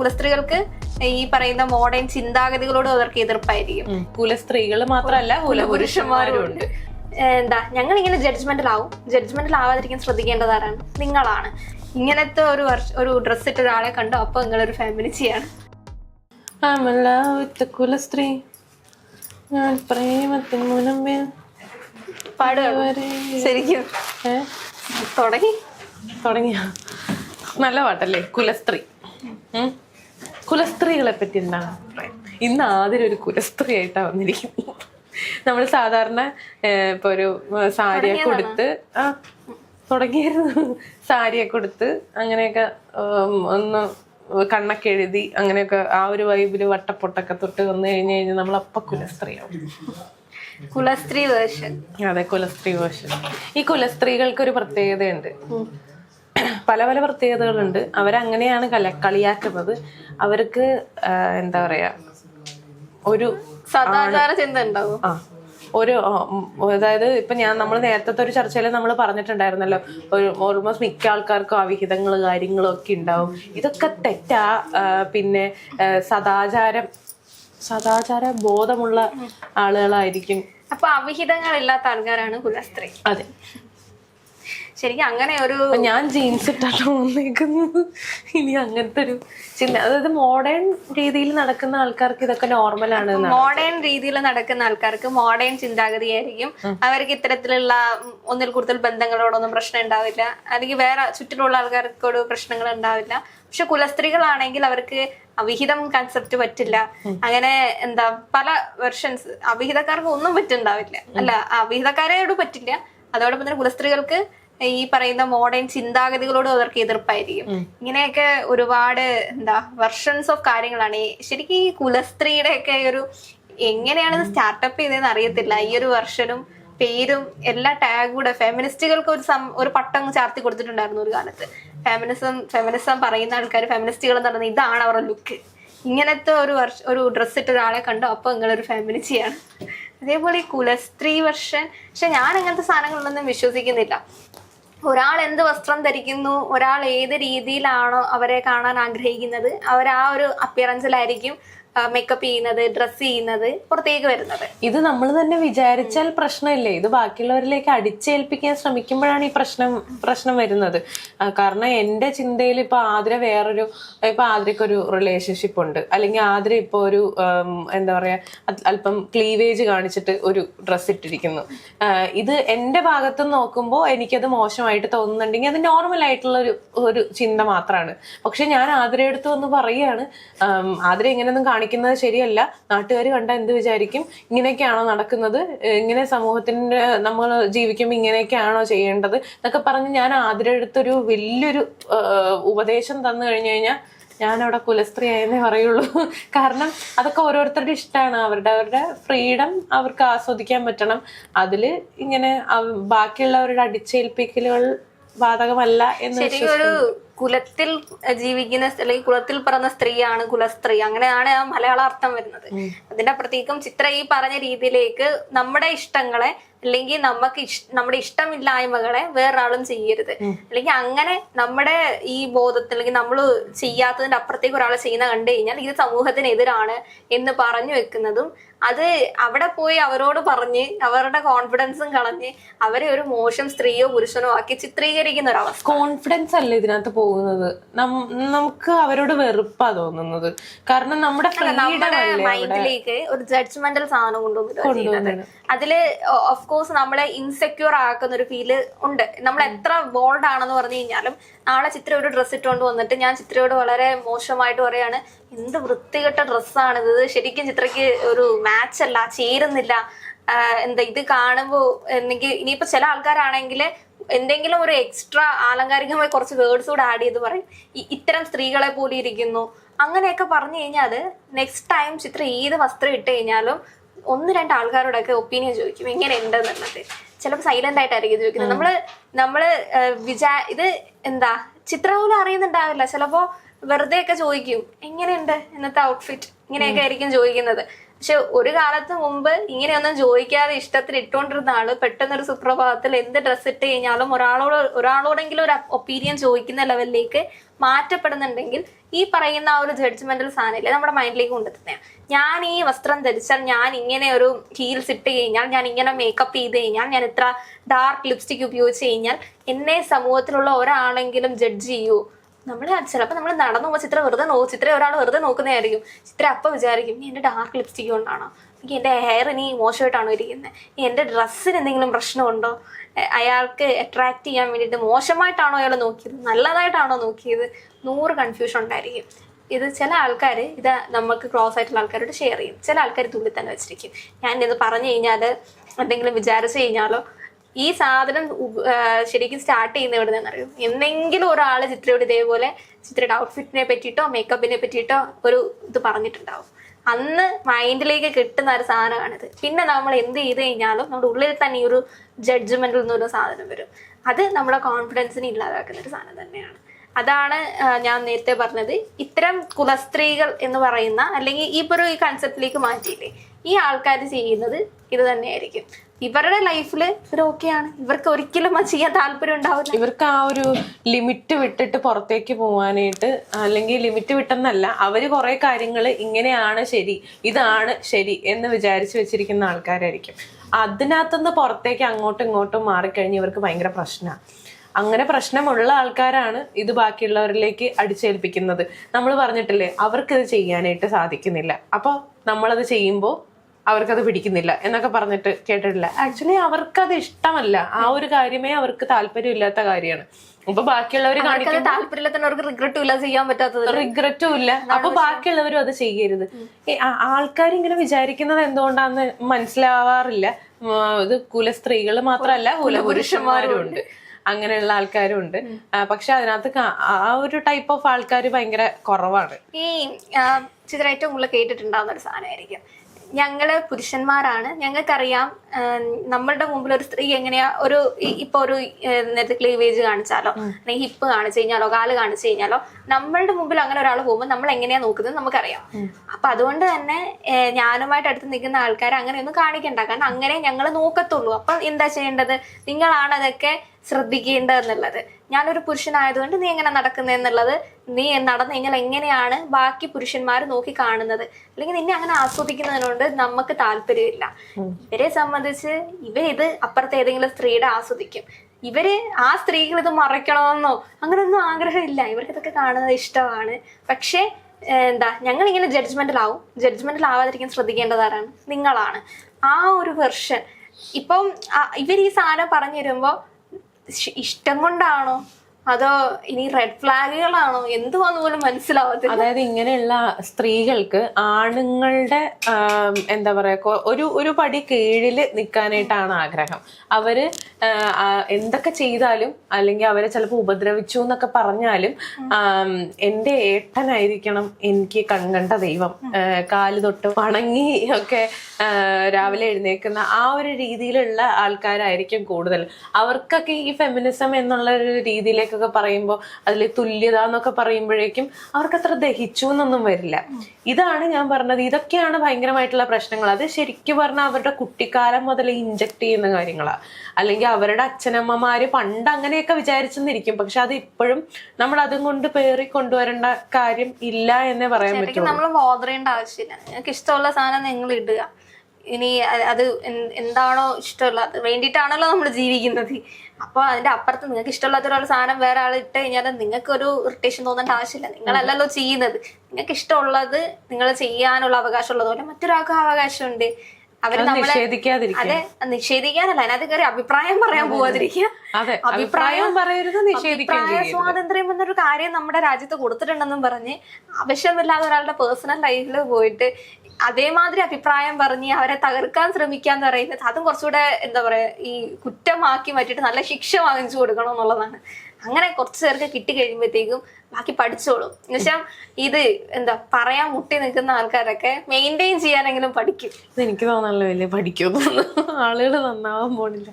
കുലസ്ത്രീകൾക്ക് ഈ പറയുന്ന മോഡേൺ ചിന്താഗതികളോട് അവർക്ക് എതിർപ്പായിരിക്കും. കുലസ്ത്രീകൾ മാത്രമല്ല കുലപുരുഷന്മാരും ഉണ്ട് എന്താ ഞങ്ങൾ ഇങ്ങനെ ജഡ്ജ്മെന്റിലാവും ജഡ്ജ്മെന്റിൽ ആവാതിരിക്കാൻ ശ്രദ്ധിക്കേണ്ടത് ആരാണ് നിങ്ങളാണ്. ഇങ്ങനത്തെ ഒരു വർഷ ഒരു ഡ്രസ് ഇട്ട ഒരാളെ കണ്ടോ? അപ്പൊ നിങ്ങളൊരു ഒരു ഫാമിലി ചെയ്യാണ് കുലസ്ത്രീ. ഞാൻ പ്രേമത്തിന് മുനമ്പിൽ പാടുക. ശരിക്കും? തുടങ്ങി. തുടങ്ങിയ? നല്ല പാട്ടല്ലേ? കുലസ്ത്രീ. കുലസ്ത്രീകളെ പറ്റി എന്താണ് അഭിപ്രായം? ഇന്ന് ആദ്യം ഒരു കുലസ്ത്രീ ആയിട്ടാ വന്നിരിക്കുന്നത്. നമ്മൾ സാധാരണ ഇപ്പൊ ഒരു സാരിയെ സാരിയൊക്കെ കൊടുത്ത് ആ തുടങ്ങിയിരുന്നു. സാരിയൊക്കെ കൊടുത്ത് അങ്ങനെയൊക്കെ ഒന്ന് കണ്ണൊക്കെ എഴുതി അങ്ങനെയൊക്കെ ആ ഒരു വൈബിൽ വട്ടപ്പൊട്ടൊക്കെ തൊട്ട് വന്നു കഴിഞ്ഞു കഴിഞ്ഞാൽ നമ്മൾ അപ്പൊ കുലസ്ത്രീയാവും. കുലസ്ത്രീ വേർഷൻ. അതെ കുലസ്ത്രീ വേർഷൻ. ഈ കുലസ്ത്രീകൾക്ക് ഒരു പ്രത്യേകതയുണ്ട്. പല പല പ്രത്യേകതകളുണ്ട്. അവരങ്ങനെയാണ് കല കളിയാക്കുന്നത്. അവർക്ക് എന്താ പറയാ ഒരു സദാചാര ചിന്ത ഉണ്ടാവും. ആ. ഒരു അതായത് ഇപ്പൊ ഞാൻ നമ്മൾ നേരത്തെ ഒരു ചർച്ചയിൽ നമ്മൾ പറഞ്ഞിട്ടുണ്ടായിരുന്നല്ലോ. ഒരു ഓൾമോസ്റ്റ് മിക്ക ആൾക്കാർക്കും അവിഹിതങ്ങൾ കാര്യങ്ങളും ഒക്കെ ഉണ്ടാവും. ഇതൊക്കെ തെറ്റാ. പിന്നെ സദാചാരം സദാചാര ബോധമുള്ള ആളുകളായിരിക്കും. അപ്പൊ അവിഹിതങ്ങളില്ലാത്ത ആൾക്കാരാണ് കുലസ്ത്രീ അതെ. ശരിക്കും അങ്ങനെ ഒരു ഞാൻ ജീൻസ് ഇട്ടാട്ടോ വന്നേക്കുന്നത്. ഇനി അങ്ങനത്തെ ഒരു ചിന്ത. അതായത് മോഡേൺ രീതിയിൽ നടക്കുന്ന ആൾക്കാർക്ക് ഇതൊക്കെ നോർമൽ ആണ് മോഡേൺ രീതിയിൽ നടക്കുന്ന ആൾക്കാർക്ക് മോഡേൺ ചിന്താഗതിയായിരിക്കും. അവർക്ക് ഇത്തരത്തിലുള്ള ഒന്നിൽ കൂടുതൽ ബന്ധങ്ങളോടൊന്നും പ്രശ്നം ഉണ്ടാവില്ല. അല്ലെങ്കിൽ വേറെ ചുറ്റിലുള്ള ആൾക്കാർക്കോട് പ്രശ്നങ്ങൾ ഉണ്ടാവില്ല. പക്ഷെ കുലസ്ത്രീകളാണെങ്കിൽ അവർക്ക് അവിഹിതം കൺസെപ്റ്റ് പറ്റില്ല. അങ്ങനെ എന്താ പല വെർഷൻസ് അവിഹിതക്കാർക്ക് ഒന്നും പറ്റുണ്ടാവില്ല അല്ല അവിഹിതക്കാരോട് പറ്റില്ല. അതോടൊപ്പം തന്നെ കുലസ്ത്രീകൾക്ക് ഈ പറയുന്ന മോഡേൺ ചിന്താഗതികളോട് അവർക്ക് എതിർപ്പായിരിക്കും. ഇങ്ങനെയൊക്കെ ഒരുപാട് എന്താ വെർഷൻസ് ഓഫ് കാര്യങ്ങളാണ്. ഈ ശരിക്കും ഈ കുലസ്ത്രീയുടെ ഒക്കെ ഒരു എങ്ങനെയാണ് സ്റ്റാർട്ടപ്പ് ചെയ്തതെന്ന് അറിയത്തില്ല. ഈ ഒരു വെർഷനും പേരും എല്ലാ ടാഗും കൂടെ ഫെമിനിസ്റ്റുകൾക്ക് ഒരു സം ഒരു പട്ടം ചാർത്തി കൊടുത്തിട്ടുണ്ടായിരുന്നു ഒരു കാലത്ത്. ഫെമിനിസം ഫെമിനിസം പറയുന്ന ആൾക്കാർ ഫെമിനിസ്റ്റുകൾ എന്ന് പറയുന്നത് ഇതാണ് അവരുടെ ലുക്ക് ഇങ്ങനത്തെ ഒരു വർഷ ഒരു ഡ്രസ്സ് ഇട്ട ഒരാളെ കണ്ടോ അപ്പൊ നിങ്ങളൊരു ഫെമിനിസ്റ്റിയാണ് അതേപോലെ ഈ കുലസ്ത്രീ വർഷൻ പക്ഷെ ഞാൻ അങ്ങനത്തെ സാധനങ്ങളിലൊന്നും വിശ്വസിക്കുന്നില്ല. ഒരാൾ എന്ത് വസ്ത്രം ധരിക്കുന്നു ഒരാൾ ഏത് രീതിയിലാണോ അവരെ കാണാൻ ആഗ്രഹിക്കുന്നത് അവർ ആ ഒരു അപ്പിയറൻസിലായിരിക്കും മേക്കപ്പ് ചെയ്യുന്നത് ഡ്രസ്സ് ചെയ്യുന്നത് പുറത്തേക്ക് വരുന്നത്. ഇത് നമ്മൾ തന്നെ വിചാരിച്ചാൽ പ്രശ്നമില്ലേ? ഇത് ബാക്കിയുള്ളവരിലേക്ക് അടിച്ചേൽപ്പിക്കാൻ ശ്രമിക്കുമ്പോഴാണ് ഈ പ്രശ്നം പ്രശ്നം വരുന്നത്. കാരണം എന്റെ ചിന്തയിൽ ഇപ്പൊ ആതിര വേറൊരു ഇപ്പൊ ആതിരക്ക് ഒരു റിലേഷൻഷിപ്പ് ഉണ്ട്. അല്ലെങ്കിൽ ആതിര ഇപ്പൊ ഒരു എന്താ പറയാ അല്പം ക്ലീവേജ് കാണിച്ചിട്ട് ഒരു ഡ്രസ്സ് ഇട്ടിരിക്കുന്നു. ഇത് എന്റെ ഭാഗത്ത് നോക്കുമ്പോൾ എനിക്കത് മോശമായിട്ട് തോന്നുന്നുണ്ടെങ്കിൽ അത് നോർമൽ ആയിട്ടുള്ള ഒരു ഒരു ചിന്ത മാത്രമാണ് പക്ഷെ ഞാൻ ആതിര അടുത്ത് വന്ന് പറയുകയാണ് ആം, ആതിര ഇങ്ങനെയൊന്നും കാണിക്കുന്നത് ശരിയല്ല. നാട്ടുകാർ കണ്ട എന്ത് വിചാരിക്കും? ഇങ്ങനെയൊക്കെയാണോ നടക്കുന്നത്? ഇങ്ങനെ സമൂഹത്തിന്റെ നമ്മൾ ജീവിക്കുമ്പോൾ ഇങ്ങനെയൊക്കെയാണോ ചെയ്യേണ്ടത്? എന്നൊക്കെ പറഞ്ഞ് ഞാൻ ആതിര അടുത്തൊരു വലിയൊരു ഉപദേശം തന്നു കഴിഞ്ഞു കഴിഞ്ഞാൽ ഞാനവിടെ അവിടെ കുലസ്ത്രീ ആയെന്നേ പറയുള്ളൂ. കാരണം അതൊക്കെ ഓരോരുത്തരുടെ ഇഷ്ടമാണ്. അവരുടെ അവരുടെ ഫ്രീഡം അവർക്ക് ആസ്വദിക്കാൻ പറ്റണം. അതിൽ ഇങ്ങനെ ബാക്കിയുള്ളവരുടെ അടിച്ചേൽപ്പിക്കലുകൾ ബാധകമല്ല എന്ന് ശരിക്കും കുലത്തിൽ ജീവിക്കുന്ന അല്ലെങ്കിൽ കുലത്തിൽ പിറന്ന സ്ത്രീയാണ് കുലസ്ത്രീ. അങ്ങനെയാണ് ആ മലയാള അർത്ഥം വരുന്നത് അതിന്റെ പ്രത്യേകം ചിത്ര ഈ പറഞ്ഞ രീതിയിലേക്ക് നമ്മുടെ ഇഷ്ടങ്ങളെ അല്ലെങ്കിൽ നമുക്ക് നമ്മുടെ ഇഷ്ടമില്ലായ്മകളെ വേറൊരാളും ചെയ്യരുത്. അല്ലെങ്കിൽ അങ്ങനെ നമ്മുടെ ഈ ബോധത്തിൽ അല്ലെങ്കിൽ നമ്മൾ ചെയ്യാത്തതിന്റെ അപ്പുറത്തേക്ക് ഒരാൾ ചെയ്യുന്ന കണ്ടു കഴിഞ്ഞാൽ ഇത് സമൂഹത്തിനെതിരാണ് എന്ന് പറഞ്ഞു വെക്കുന്നതും അത് അവിടെ പോയി അവരോട് പറഞ്ഞ് അവരുടെ കോൺഫിഡൻസും കളഞ്ഞ് അവരെ ഒരു മോശം സ്ത്രീയോ പുരുഷനോ ആക്കി ചിത്രീകരിക്കുന്ന ഒരവസ്ഥ കോൺഫിഡൻസ് അല്ലേ ഇതിനകത്ത് പോകുന്നത് നമുക്ക് അവരോട് വെറുപ്പാ തോന്നുന്നത്. കാരണം നമ്മുടെ മൈൻഡിലേക്ക് ഒരു ജഡ്ജ്മെന്റൽ സാധനം കൊണ്ടുവന്നിട്ട് അതിൽ ഓഫ് കോഴ്സ് നമ്മളെ ഇൻസെക്യൂർ ആക്കുന്ന ഒരു ഫീൽ ഉണ്ട്. നമ്മൾ എത്ര ബോൾഡ് ആണെന്ന് പറഞ്ഞു കഴിഞ്ഞാലും നാളെ ചിത്ര ഒരു ഡ്രസ്സ് ഇട്ടുകൊണ്ട് വന്നിട്ട് ഞാൻ ചിത്രയോട് വളരെ മോശമായിട്ട് പറയാണ് എന്ത് വൃത്തികെട്ട ഡ്രസ്സാണിത് ഇത്. ശരിക്കും ചിത്രയ്ക്ക് ഒരു മാച്ച് അല്ല ചേരുന്നില്ല. എന്താ ഇത് കാണുമ്പോ എന്തെങ്കിൽ ഇനിയിപ്പോ ചില ആൾക്കാരാണെങ്കിൽ എന്തെങ്കിലും ഒരു എക്സ്ട്രാ ആലങ്കാരികമായി കുറച്ച് വേർഡ്സ് കൂടെ ആഡ് ചെയ്ത് പറയും. ഇത്തരം സ്ത്രീകളെ പോലെ ഇരിക്കുന്നു. അങ്ങനെയൊക്കെ പറഞ്ഞു കഴിഞ്ഞാൽ നെക്സ്റ്റ് ടൈം ചിത്ര ഏത് വസ്ത്രം ഇട്ട് കഴിഞ്ഞാലും ഒന്ന് രണ്ട് ആൾക്കാരോടൊക്കെ ഒപ്പീനിയൻ ചോദിക്കും. എങ്ങനെ ഉണ്ടെന്നുള്ളത് ചിലപ്പോൾ സൈലന്റ് ആയിട്ടായിരിക്കും ചോദിക്കുന്നത്. നമ്മൾ നമ്മൾ വിചാ ഇത് എന്താ ചിത്ര പോലും അറിയുന്നുണ്ടാവില്ല. ചിലപ്പോ വെറുതെ ഒക്കെ ചോദിക്കും. എങ്ങനെയുണ്ട് ഇന്നത്തെ ഔട്ട്ഫിറ്റ് ഇങ്ങനെയൊക്കെ ആയിരിക്കും ചോദിക്കുന്നത്. പക്ഷെ ഒരു കാലത്ത് മുമ്പ് ഇങ്ങനെയൊന്നും ചോദിക്കാതെ ഇഷ്ടത്തിൽ ഇട്ടുകൊണ്ടിരുന്ന ആൾ പെട്ടെന്ന് ഒരു സുപ്രഭാതത്തിൽ എന്ത് ഡ്രസ്സ് ഇട്ട് കഴിഞ്ഞാലും ഒരാളോട് ഒരാളോടെങ്കിലും ഒരു ഒപ്പീനിയൻ ചോദിക്കുന്ന ലെവലിലേക്ക് മാറ്റപ്പെടുന്നുണ്ടെങ്കിൽ ഈ പറയുന്ന ആ ഒരു ജഡ്ജ്മെന്റൽ സാധനമില്ലേ നമ്മുടെ മൈൻഡിലേക്ക് കൊണ്ടെത്തുന്നതാണ് ഞാൻ ഈ വസ്ത്രം ധരിച്ചാൽ ഞാൻ ഇങ്ങനെ ഒരു ഹീൽസ് ഇട്ട് കഴിഞ്ഞാൽ ഞാൻ ഇങ്ങനെ മേക്കപ്പ് ചെയ്ത് കഴിഞ്ഞാൽ ഞാൻ ഇത്ര ഡാർക്ക് ലിപ്സ്റ്റിക് ഉപയോഗിച്ച് കഴിഞ്ഞാൽ എന്നെ സമൂഹത്തിലുള്ള ഒരാളെങ്കിലും ജഡ്ജ് ചെയ്യൂ. നമ്മൾ ചിലപ്പോൾ നമ്മൾ നടന്നു പോകുമ്പോൾ ചിത്രം വെറുതെ നോ ചിത്രം ഒരാൾ വെറുതെ നോക്കുന്നതായിരിക്കും. ചിത്രം അപ്പം വിചാരിക്കും നീ എന്റെ ഡാർക്ക് ലിപ്സ്റ്റിക് കൊണ്ടാണോ? എനിക്ക് എന്റെ ഹെയർ ഇനി മോശമായിട്ടാണോ ഇരിക്കുന്നത് എന്റെ ഡ്രസ്സിന് എന്തെങ്കിലും പ്രശ്നമുണ്ടോ? അയാൾക്ക് അട്രാക്ട് ചെയ്യാൻ വേണ്ടിയിട്ട് മോശമായിട്ടാണോ അയാൾ നോക്കിയത്? നല്ലതായിട്ടാണോ നോക്കിയത്? നൂറ് കൺഫ്യൂഷൻ ഉണ്ടായിരിക്കും. ഇത് ചില ആൾക്കാർ ഇത് നമുക്ക് ക്ലോസ് ആയിട്ടുള്ള ആൾക്കാരോട് ഷെയർ ചെയ്യും. ചില ആൾക്കാർ തുള്ളി തന്നെ വെച്ചിരിക്കും. ഞാൻ ഇത് പറഞ്ഞു കഴിഞ്ഞാൽ എന്തെങ്കിലും വിചാരിച്ചു കഴിഞ്ഞാലോ ഈ സാധനം ശരിക്കും സ്റ്റാർട്ട് ചെയ്യുന്ന എവിടെ നിന്നറിയും എന്നെങ്കിലും ഒരാൾ ചിത്രയോട് ഇതേപോലെ ചിത്രയുടെ ഔട്ട്ഫിറ്റിനെ പറ്റിയിട്ടോ മേക്കപ്പിനെ പറ്റിയിട്ടോ ഒരു ഇത് പറഞ്ഞിട്ടുണ്ടാവും. അന്ന് മൈൻഡിലേക്ക് കിട്ടുന്ന ഒരു സാധനമാണിത്. പിന്നെ നമ്മൾ എന്ത് ചെയ്ത് കഴിഞ്ഞാലും നമ്മുടെ ഉള്ളിൽ തന്നെ ഈ ഒരു ജഡ്ജ്മെന്റിൽ നിന്നൊരു സാധനം വരും. അത് നമ്മുടെ കോൺഫിഡൻസിനെ ഇല്ലാതാക്കുന്ന ഒരു സാധനം തന്നെയാണ്. അതാണ് ഞാൻ നേരത്തെ പറഞ്ഞത്. ഇത്തരം കുലസ്ത്രീകൾ എന്ന് പറയുന്ന അല്ലെങ്കിൽ ഈ ഒരു ഈ കൺസെപ്റ്റിലേക്ക് മാറ്റിയില്ലേ? ഈ ആൾക്കാർ ചെയ്യുന്നത് ഇത് തന്നെയായിരിക്കും. ഇവരുടെ ലൈഫിൽ ഇവരൊക്കെയാണ് ഇവർക്ക് ഒരിക്കലും ചെയ്യാൻ താല്പര്യം ഉണ്ടാവില്ല. ഇവർക്ക് ആ ഒരു ലിമിറ്റ് വിട്ടിട്ട് പുറത്തേക്ക് പോവാനായിട്ട് അല്ലെങ്കിൽ ലിമിറ്റ് വിട്ടെന്നല്ല അവർ കുറെ കാര്യങ്ങൾ ഇങ്ങനെയാണ് ശരി ഇതാണ് ശരി എന്ന് വിചാരിച്ചു വെച്ചിരിക്കുന്ന ആൾക്കാരായിരിക്കും. അതിനകത്തുനിന്ന് പുറത്തേക്ക് അങ്ങോട്ടും ഇങ്ങോട്ടും മാറിക്കഴിഞ്ഞ് ഇവർക്ക് ഭയങ്കര പ്രശ്നമാണ് അങ്ങനെ പ്രശ്നമുള്ള ആൾക്കാരാണ് ഇത് ബാക്കിയുള്ളവരിലേക്ക് അടിച്ചേൽപ്പിക്കുന്നത്. നമ്മൾ പറഞ്ഞിട്ടില്ലേ അവർക്ക് ഇത് ചെയ്യാനായിട്ട് സാധിക്കുന്നില്ല. അപ്പോൾ നമ്മളത് ചെയ്യുമ്പോൾ അവർക്കത് പിടിക്കുന്നില്ല എന്നൊക്കെ പറഞ്ഞിട്ട് കേട്ടിട്ടില്ല. ആക്ച്വലി അവർക്കത് ഇഷ്ടമല്ല. ആ ഒരു കാര്യമേ അവർക്ക് താല്പര്യമില്ലാത്ത കാര്യമാണ്. അപ്പൊ ബാക്കിയുള്ളവർ അവർക്കത് റിഗ്രറ്റും ഇല്ല ചെയ്യാൻ പറ്റാത്തത് റിഗ്രറ്റും ഇല്ല. അപ്പൊ ബാക്കിയുള്ളവരും അത് ചെയ്യരുത്. ആൾക്കാർ ഇങ്ങനെ വിചാരിക്കുന്നത് എന്തുകൊണ്ടാന്ന് മനസ്സിലാവാറില്ല. ഇത് കുല സ്ത്രീകൾ മാത്രമല്ല കുലപുരുഷന്മാരും ഉണ്ട്. അങ്ങനെയുള്ള ആൾക്കാരും ഉണ്ട് പക്ഷെ അതിനകത്ത് ആ ഒരു ടൈപ്പ് ഓഫ് ആൾക്കാർ ഭയങ്കര കുറവാണ്. ഈ ചിത്ര ഏറ്റവും കൂടുതൽ കേട്ടിട്ടുണ്ടാവുന്ന ഒരു സാധനമായിരിക്കും. ഞങ്ങൾ പുരുഷന്മാരാണ്. ഞങ്ങൾക്കറിയാം നമ്മളുടെ മുമ്പിൽ ഒരു സ്ത്രീ എങ്ങനെയാ ഒരു ഇപ്പൊ ഒരു നേരത്തെ ക്ലീവേജ് കാണിച്ചാലോ അല്ലെങ്കിൽ ഹിപ്പ് കാണിച്ചു കഴിഞ്ഞാലോ കാൽ കാണിച്ചു കഴിഞ്ഞാലോ നമ്മളുടെ മുമ്പിൽ അങ്ങനെ ഒരാൾ പോകുമ്പോൾ നമ്മൾ എങ്ങനെയാ നോക്കുന്നത് നമുക്കറിയാം. അപ്പൊ അതുകൊണ്ട് തന്നെ ഞാനുമായിട്ട് അടുത്ത് നിൽക്കുന്ന ആൾക്കാരെ അങ്ങനെയൊന്നും കാണിക്കണ്ട. കാരണം അങ്ങനെ ഞങ്ങൾ നോക്കത്തുള്ളൂ. അപ്പൊ എന്താ ചെയ്യേണ്ടത്? നിങ്ങളാണ് അതൊക്കെ ശ്രദ്ധിക്കേണ്ടതെന്നുള്ളത്. ഞാനൊരു പുരുഷനായതുകൊണ്ട് നീ എങ്ങനെ നടക്കുന്നതെന്നുള്ളത് നീ നടന്നു കഴിഞ്ഞാൽ എങ്ങനെയാണ് ബാക്കി പുരുഷന്മാർ നോക്കി കാണുന്നത് അല്ലെങ്കിൽ നിന്നെ അങ്ങനെ ആസ്വദിക്കുന്നതിനോട് നമുക്ക് താല്പര്യമില്ല. ഇവരെ സംബന്ധിച്ച് ഇവരിത് അപ്പുറത്തെ ഏതെങ്കിലും സ്ത്രീയുടെ ആസ്വദിക്കും. ഇവർ ആ സ്ത്രീകൾ ഇത് മറയ്ക്കണമെന്നോ അങ്ങനെയൊന്നും ആഗ്രഹമില്ല. ഇവർക്ക് ഇതൊക്കെ കാണുന്നത് ഇഷ്ടമാണ്. പക്ഷേ എന്താ ഞങ്ങൾ ഇങ്ങനെ ജഡ്ജ്മെന്റിലാവും ജഡ്ജ്മെന്റിൽ ആവാതിരിക്കാൻ ശ്രദ്ധിക്കേണ്ടത് ആരാണ് നിങ്ങളാണ്. ആ ഒരു വെർഷൻ ഇപ്പം ഇവർ ഈ സാധനം പറഞ്ഞു തരുമ്പോ ഇഷ്ടം കൊണ്ടാണോ? അതോ ഇനി റെഡ് ഫ്ലാഗുകളാണോ എന്തുവാന്ന് പോലും മനസ്സിലാവത്തില്ല. അതായത് ഇങ്ങനെയുള്ള സ്ത്രീകൾക്ക് ആണുങ്ങളുടെ എന്താ പറയുക ഒരു ഒരു പടി കീഴിൽ നിൽക്കാനായിട്ടാണ് ആഗ്രഹം. അവർ എന്തൊക്കെ ചെയ്താലും അല്ലെങ്കിൽ അവരെ ചിലപ്പോൾ ഉപദ്രവിച്ചു എന്നൊക്കെ പറഞ്ഞാലും എന്റെ എന്റെ ഏട്ടനായിരിക്കണം എനിക്ക് കൺകണ്ട ദൈവം. കാൽ തൊട്ട് വണങ്ങി ഒക്കെ രാവിലെ എഴുന്നേക്കുന്ന ആ ഒരു രീതിയിലുള്ള ആൾക്കാരായിരിക്കും കൂടുതൽ. അവർക്കൊക്കെ ഈ ഫെമിനിസം എന്നുള്ള ഒരു രീതിയിലേക്കൊക്കെ പറയുമ്പോൾ അതിൽ തുല്യത എന്നൊക്കെ പറയുമ്പോഴേക്കും അവർക്ക് അത്ര ദഹിച്ചു എന്നൊന്നും വരില്ല. ഇതാണ് ഞാൻ പറഞ്ഞത്. ഇതൊക്കെയാണ് ഭയങ്കരമായിട്ടുള്ള പ്രശ്നങ്ങൾ. അത് ശരിക്കും പറഞ്ഞാൽ അവരുടെ കുട്ടിക്കാലം മുതൽ ഇഞ്ചക്ട് ചെയ്യുന്ന കാര്യങ്ങളാണ് അല്ലെങ്കിൽ അവരുടെ അച്ഛനമ്മമാര് പണ്ട് അങ്ങനെയൊക്കെ വിചാരിച്ചെന്നിരിക്കും. പക്ഷെ അത് ഇപ്പോഴും നമ്മൾ അതും കൊണ്ട് പേറി കൊണ്ടുവരേണ്ട കാര്യം ഇല്ല എന്നേ പറയാൻ പറ്റും നമ്മൾ ബോധറേണ്ട ആവശ്യമില്ല. നിങ്ങൾക്ക് ഇഷ്ടമുള്ള സാധനം നിങ്ങൾ ഇടുക. ഇനി അത് എന്താണോ ഇഷ്ടമുള്ള വേണ്ടിയിട്ടാണല്ലോ നമ്മൾ ജീവിക്കുന്നത്. അപ്പോൾ അതിന്റെ അപ്പുറത്ത് നിങ്ങൾക്ക് ഇഷ്ടമില്ലാത്ത ഒരാൾ സാധനം വേറെ ആൾ ഇട്ട് കഴിഞ്ഞാൽ നിങ്ങൾക്ക് ഒരു ഇറിറ്റേഷൻ തോന്നേണ്ട ആവശ്യമില്ല. നിങ്ങളല്ലല്ലോ ചെയ്യുന്നത്. നിങ്ങൾക്ക് ഇഷ്ടമുള്ളത് നിങ്ങൾ ചെയ്യാനുള്ള അവകാശം പോലെ മറ്റൊരാൾക്കും അവകാശമുണ്ട്. അവർ അത് നമ്മളെ അതെ നിഷേധിക്കാനല്ല. അതിനകത്ത് കയറി അഭിപ്രായം പറയാൻ പോവാതിരിക്കുക. അഭിപ്രായം പറയരുത് അഭിപ്രായ സ്വാതന്ത്ര്യം എന്നൊരു കാര്യം നമ്മുടെ രാജ്യത്ത് കൊടുത്തിട്ടുണ്ടെന്നും പറഞ്ഞ് ആവശ്യമില്ലാതെ ഒരാളുടെ പേഴ്സണൽ ലൈഫിൽ പോയിട്ട് അതേമാതിരി അഭിപ്രായം പറഞ്ഞ് അവരെ തകർക്കാൻ ശ്രമിക്കുക എന്ന് പറയുന്നത് അതും കുറച്ചുകൂടെ എന്താ പറയാ ഈ കുറ്റമാക്കി മാറ്റിയിട്ട് നല്ല ശിക്ഷ വാങ്ങിച്ചു കൊടുക്കണം എന്നുള്ളതാണ്. അങ്ങനെ കുറച്ച് പേർക്ക് കിട്ടി കഴിയുമ്പോഴത്തേക്കും ബാക്കി പഠിച്ചോളും. എന്നുവെച്ചാൽ ഇത് എന്താ പറയാൻ മുട്ടി നിൽക്കുന്ന ആൾക്കാരൊക്കെ മെയിന്റെയിൻ ചെയ്യാനെങ്കിലും പഠിക്കും. എനിക്ക് തോന്നുന്നു വലിയ പഠിക്കുമെന്ന് ആളുകൾ നന്നാവാൻ പോണില്ല.